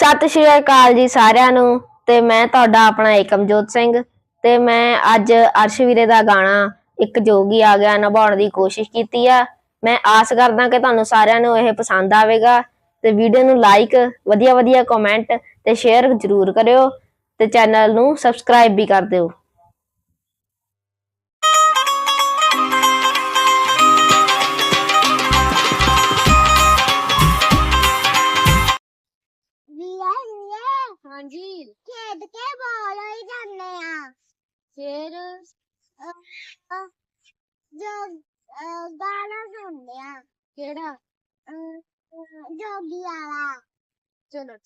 ਸਤਿ ਸ਼੍ਰੀ ਅਕਾਲ ਜੀ ਸਾਰਿਆਂ ਨੂੰ ਤੇ ਮੈਂ ਤੁਹਾਡਾ ਆਪਣਾ ਏਕਮਜੋਤ ਸਿੰਘ ਤੇ ਮੈਂ ਅੱਜ ਅਰਸ਼ ਵੀਰੇ ਦਾ ਗਾਣਾ ਇੱਕ ਜੋਗੀ ਆ ਗਿਆ ਨਿਭਾਉਣ ਦੀ ਕੋਸ਼ਿਸ਼ ਕੀਤੀ ਆ। ਮੈਂ ਆਸ ਕਰਦਾ ਕਿ ਤੁਹਾਨੂੰ ਸਾਰਿਆਂ ਨੂੰ ਇਹ ਪਸੰਦ ਆਵੇਗਾ ਤੇ ਵੀਡੀਓ ਨੂੰ ਲਾਈਕ ਵਧੀਆ ਵਧੀਆ ਕਮੈਂਟ ਤੇ ਸ਼ੇਅਰ ਜ਼ਰੂਰ ਕਰਿਓ ਤੇ ਚੈਨਲ ਨੂੰ ਸਬਸਕ੍ਰਾਈਬ ਵੀ ਕਰ ਦਿਓ। ਫਿਰ ਜੋ ਗਾਣਾ ਸੁਣਦੇ ਆ ਕਿਹੜਾ ਜੋਗੀ ਵਾਲਾ ਚਲੋ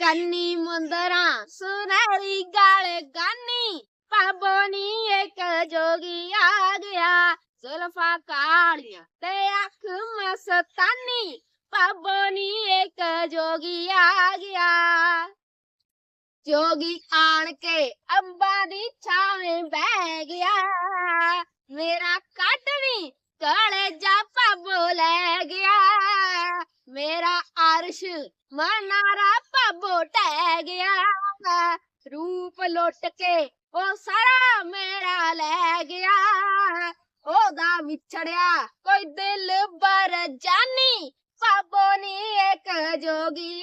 ਕੰਨੀ ਮੁੰਦਰਾ ਸੁਨਹਿਰੀ ਗਾਲੇ ਗਾਨੀ ਪਾਬੋਨੀ ਇੱਕ ਜੋਗੀ ਆ ਗਿਆ ਜ਼ੁਲਫਾਂ ਕਾਲੀਆਂ ਤੇ ਅੱਖ ਮਸਤਾਨੀ ਜੋਗੀ ਆਣ ਕੇ ਅੰਬਾਂ ਦੀ ਛਾਵੇਂ ਬਹਿ ਗਿਆ ਮੇਰਾ ਕੱਢਵੀਂ ਕਾਲੇ ਜਾ ਪਾਬੋ ਲੈ ਗਿਆ ਮੇਰਾ ਅਰਸ਼ ਮਨਾਰਾ ਪਾਬੋ ਟਹਿ ਗਿਆ ਰੂਪ ਲੁੱਟ ਕੇ ਉਹ ਸਾਰਾ ਮੇਰਾ ਲੈ ਗਿਆ ਉਹਦਾ ਵਿਛੜਿਆ ਕੋਈ ਦਿਲ ਬਰ ਜਾਨੀ ਪਾਬੋ ਨੀ ਇੱਕ ਜੋਗੀ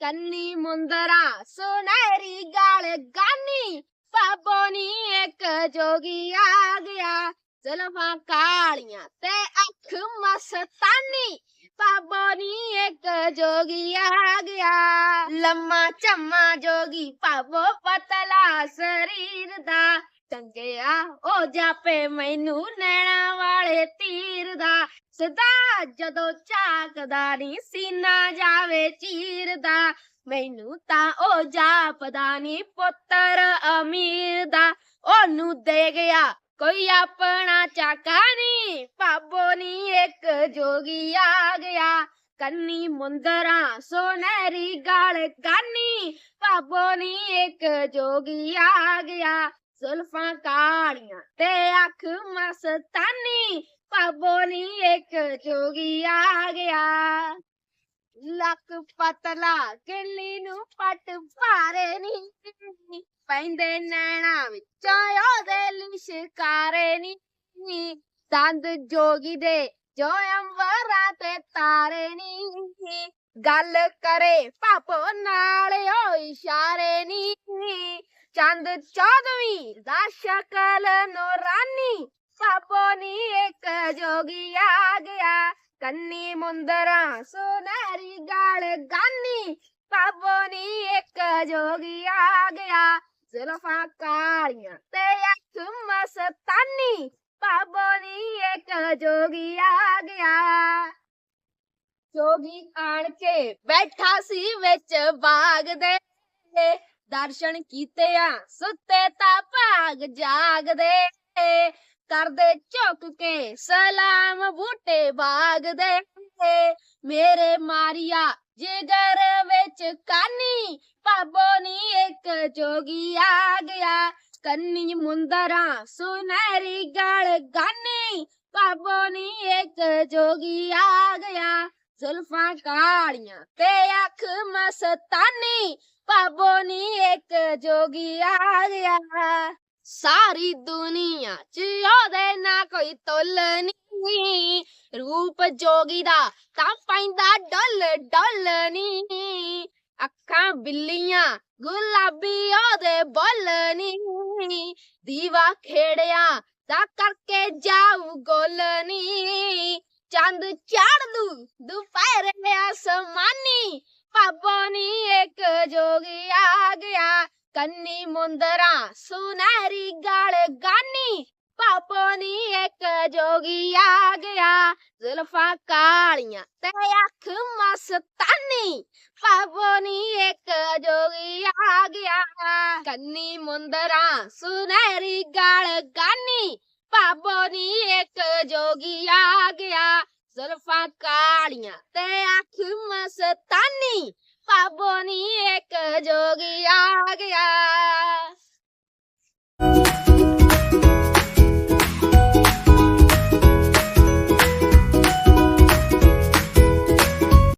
ਆ ਗਿਆ ਕੰਨੀ ਮੁੰਦਰਾ ਸੁਨਹਿਰੀ ਗਾਲ ਗਾਨੀ ਪਾਬੋ ਨੀ ਇੱਕ ਜੋਗੀ ਆ ਗਿਆ ਜ਼ੁਲਫਾਂ ਕਾਲੀਆਂ ਤੇ ਅੱਖ ਮਸਤਾਨੀ ਪਾਬੋ ਨੀ ਇੱਕ ਜੋਗੀ ਆ ਗਿਆ ਲੰਮਾ ਚੰਮਾ ਜੋਗੀ ਪਾਬੋ ਪਤਲਾ ਸਰੀਰ ਦਾ ਟੰਗਿਆ ਉਹ ਜਾਪੇ ਮੈਨੂੰ ਨੈਣਾ ਵਾਲੇ ਤੀਰ ਦਾ ਸਦਾ ਜਦੋਂ ਝਾਕਦਾ ਨੀ ਸੀਨਾ ਜਾਵੇ ਚੀਰਦਾ ਮੈਨੂੰ ਤਾਂ ਉਹ ਜਾਪਦਾ ਨੀ ਪੁੱਤਰ ਅਮੀਰ ਦਾ। ਉਹਨੂੰ ਦੇ ਗਿਆ ਕੋਈ ਆਪਣਾ ਚਾਕਾ ਨੀ ਪਾਬੋ ਨੀ ਇੱਕ ਜੋਗੀ ਆ ਗਿਆ। ਕੰਨੀ ਮੁੰਦਰਾ, ਸੋਨਹਿਰੀ ਗਾਲ ਕਾਨੀ ਪਾਬੋ ਨੀ ਇੱਕ ਜੋਗੀ ਆ ਗਿਆ। ਜ਼ੁਲਫਾਂ ਕਾਲੀਆਂ ਤੇ ਅੱਖ ਮਸਤਾਨੀ ਪਾਬੋ ਨੀ ਇੱਕ ਜੋਗੀ ਆ ਗਿਆ ਲੱਕ ਪਤਲਾ ਕਿੱਲੀ ਨੂੰ ਪੱਟ ਭਾਰੇ ਨੀ ਪੈਂਦੇ ਨੈਣਾ ਵਿੱਚੋਂ ਉਹਦੇ ਲਿਸ਼ਕਾਰੇ ਨੀ ਦੰਦ ਜੋਗੀ ਦੇ ਜੋ ਅੰਬਰਾਂ ਤੇ ਤਾਰੇ ਨੀ ਗੱਲ ਕਰੇ ਪਾਪੋ ਨਾਲ ਓ ਇਸ਼ਾਰੇ ਨੀ ਚੰਦ ਚੌਦਵੀਂ ਦਾ ਸ਼ਕਲ ਨੂਰਾਨੀ ਪਾਪੋ ਨੀ ਇੱਕ ਜੋਗੀ ਆ ਗਿਆ। ਕੰਨੀ ਮੁੰਦਰਾ ਸੁਨਹਿਰੀ ਗਾਲ ਗਾਨੀ। ਪਾਪੋ ਨੀ ਇੱਕ ਜੋਗੀ ਆ ਗਿਆ। ਜ਼ੁਲਫਾਂ ਕਾਲੀਆਂ ਤੇ ਅੱਖ ਮਸਤਾਨੀ। ਪਾਪੋ ਨੀ ਇੱਕ ਜੋਗੀ ਆ ਗਿਆ। ਜੋਗੀ ਆਣ ਕੇ ਬੈਠਾ ਸੀ ਵਿੱਚ ਬਾਗ ਦੇ। ਦਰਸ਼ਨ ਕੀਤੇ ਆ, ਸੁੱਤੇ ਤਾਂ ਭਾਗ ਜਾਗਦੇ। ਕਰਦੇ ਝੁਕ ਕੇ ਸਲਾਮ ਬੂਟੇ ਬਾਗ ਦੇ ਮੇਰੇ ਮਾਰੀਆ ਜਿਗਰ ਵਿੱਚ ਕਾਨੀ ਪਾਬੋ ਨੀ ਇੱਕ ਜੋਗੀ ਆ ਗਿਆ ਕੰਨੀ ਮੁੰਦਰਾ ਸੁਨਹਿਰੀ ਗਲ ਗਾਨੀ ਪਾਬੋ ਨੀ ਇੱਕ ਜੋਗੀ ਆ ਗਿਆ ਜ਼ੁਲਫਾਂ ਕਾਲੀਆਂ ਤੇ ਅੱਖ ਮਸਤਾਨੀ ਪਾਬੋ ਨੀ ਇੱਕ ਜੋਗੀ ਆ ਗਿਆ ਸਾਰੀ ਦੁਨੀਆ ਚ ਉਹਦੇ ਨਾ ਕੋਈ ਤੁੱਲ ਨੀ ਰੂਪ ਜੋਗੀ ਦਾ ਤਾਂ ਪੈਂਦਾ ਡੁੱਲ ਡੁੱਲ ਨੀ ਅੱਖਾਂ ਬਿੱਲੀਆਂ, ਗੁਲਾਬੀ ਉਹਦੇ ਬੁੱਲ ਨੀ ਦੀਵਾ ਖੇੜਿਆ ਤਾਂ ਕਰਕੇ ਜਾਊ ਗੋਲ ਨੀ ਚੰਦ ਚੜ ਦੂ ਦੁਪਹਿਰ ਅਸਮਾਨੀ। ਪਾਪੋ ਨੀ ਇੱਕ ਜੋਗੀ ਆ ਗਿਆ। ਕੰਨੀ ਮੁੰਦਰਾ, ਸੁਨਹਿਰੀ ਗਾਲ ਗਾਨੀ। ਪਾਪੋ ਨੀ ਇੱਕ ਜੋਗੀ ਆ ਜ਼ੁਲਫਾਂ ਕਾਲੀਆਂ ਤੇ ਅੱਖ ਮਸਤਾਨੀ। ਪਾਪੋ ਨੀ ਇੱਕ ਜੋਗੀ ਆ ਗਿਆ, ਕੰਨੀ ਮੁੰਦਰਾ, ਸੁਨਹਿਰੀ ਗਾਲ ਗਾਨੀ। ਪਾਪੋ ਨੀ ਇੱਕ ਜੋਗੀ ਆ ਗਿਆ, ਜ਼ੁਲਫਾਂ ਕਾਲੀਆਂ ਤੇ ਅੱਖ ਮਸਤਾਨੀ। ਪਾਪੋ ਨੀ ਇੱਕ ਜੋਗੀ ਆ ਗਿਆ।